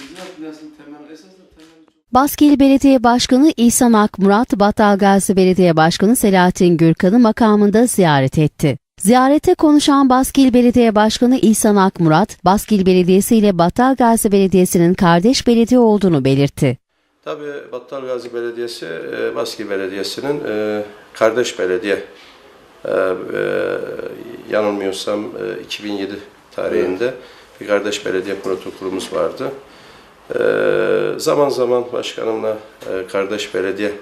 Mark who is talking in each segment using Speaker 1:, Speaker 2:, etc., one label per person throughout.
Speaker 1: Hizmet temel esasında çok
Speaker 2: Baskil Belediye Başkanı İhsan Akmurat, Battalgazi Belediye Başkanı Selahattin Gürkan'ı makamında ziyaret etti. Ziyarette konuşan Baskil Belediye Başkanı İhsan Akmurat, Baskil Belediyesi ile Battalgazi Belediyesi'nin kardeş belediye olduğunu belirtti.
Speaker 1: Tabii Battalgazi Belediyesi, e, Baski Belediyesi'nin e, kardeş belediye. E, yanılmıyorsam e, 2007 tarihinde bir kardeş belediye protokolümüz vardı. E, zaman zaman başkanımla e, kardeş belediye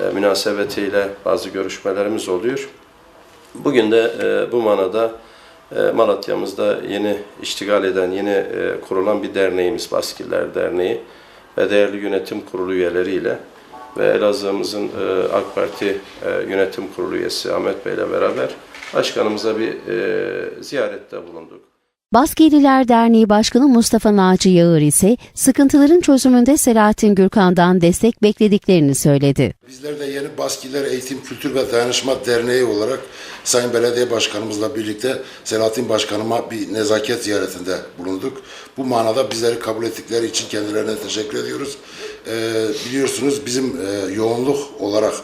Speaker 1: e, münasebetiyle bazı görüşmelerimiz oluyor. Bugün de e, bu manada e, Malatya'mızda yeni iştigal eden, yeni kurulan bir derneğimiz Baskiller Derneği ve değerli yönetim kurulu üyeleriyle ve Elazığ'ımızın AK Parti yönetim kurulu üyesi Ahmet Bey ile beraber başkanımıza bir ziyarette bulunduk.
Speaker 2: Baskililer Derneği Başkanı Mustafa Naci Yağır ise sıkıntıların çözümünde Selahattin Gürkan'dan destek beklediklerini söyledi.
Speaker 3: Bizler de yeni Baskiler Eğitim Kültür ve Dayanışma Derneği olarak Sayın Belediye Başkanımızla birlikte Selahattin Başkanıma bir nezaket ziyaretinde bulunduk. Bu manada bizleri kabul ettikleri için kendilerine teşekkür ediyoruz. Ee, biliyorsunuz bizim e, yoğunluk olarak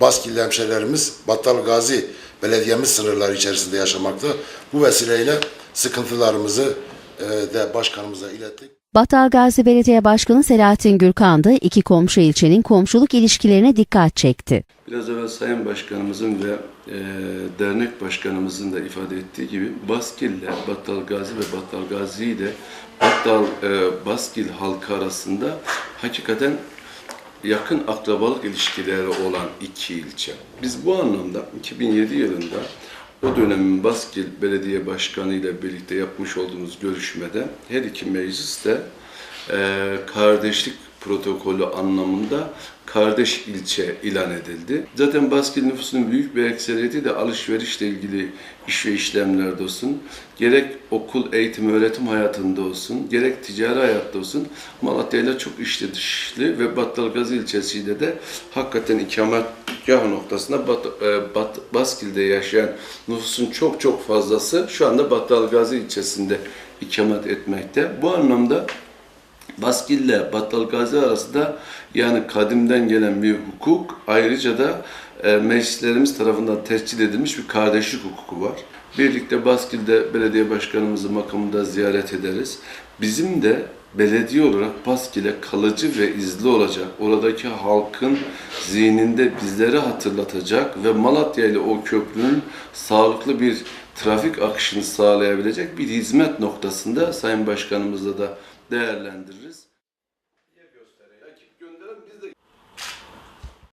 Speaker 3: Baskilli hemşehrilerimiz Battal Gazi belediyemiz sınırları içerisinde yaşamakta. Bu vesileyle sıkıntılarımızı e, de başkanımıza ilettik.
Speaker 2: Battalgazi Belediye Başkanı Selahattin Gürkan da iki komşu ilçenin komşuluk ilişkilerine dikkat çekti.
Speaker 4: Biraz evvel Sayın Başkanımızın ve e, dernek başkanımızın da ifade ettiği gibi Baskil'le Battal Gazi ve Battal Gazi ile Battal e, Baskil halkı arasında hakikaten yakın akrabalık ilişkileri olan iki ilçe. Biz bu anlamda 2007 yılında o dönemin Baskil Belediye Başkanı ile birlikte yapmış olduğumuz görüşmede her iki meclis de e, kardeşlik protokolü anlamında kardeş ilçe ilan edildi. Zaten Baskil nüfusunun büyük bir ekseriyeti de alışverişle ilgili iş ve işlemlerde olsun, gerek okul, eğitim, öğretim hayatında olsun, gerek ticari hayatta olsun Malatya ile çok içli dışlı ve Battalgazi ilçesiyle de hakikaten ikametgah noktasında Bat, e, Bat, Baskil'de yaşayan nüfusun çok çok fazlası şu anda Battalgazi ilçesinde ikamet etmekte. Bu anlamda Baskil ile Battalgazi arasında yani kadimden gelen bir hukuk ayrıca da e, meclislerimiz tarafından tescil edilmiş bir kardeşlik hukuku var. Birlikte Baskil'de belediye başkanımızı makamında ziyaret ederiz. Bizim de belediye olarak Baskil'e kalıcı ve izli olacak, oradaki halkın zihninde bizleri hatırlatacak ve Malatya ile o köprünün sağlıklı bir trafik akışını sağlayabilecek bir hizmet noktasında Sayın Başkanımızla da değerlendiririz.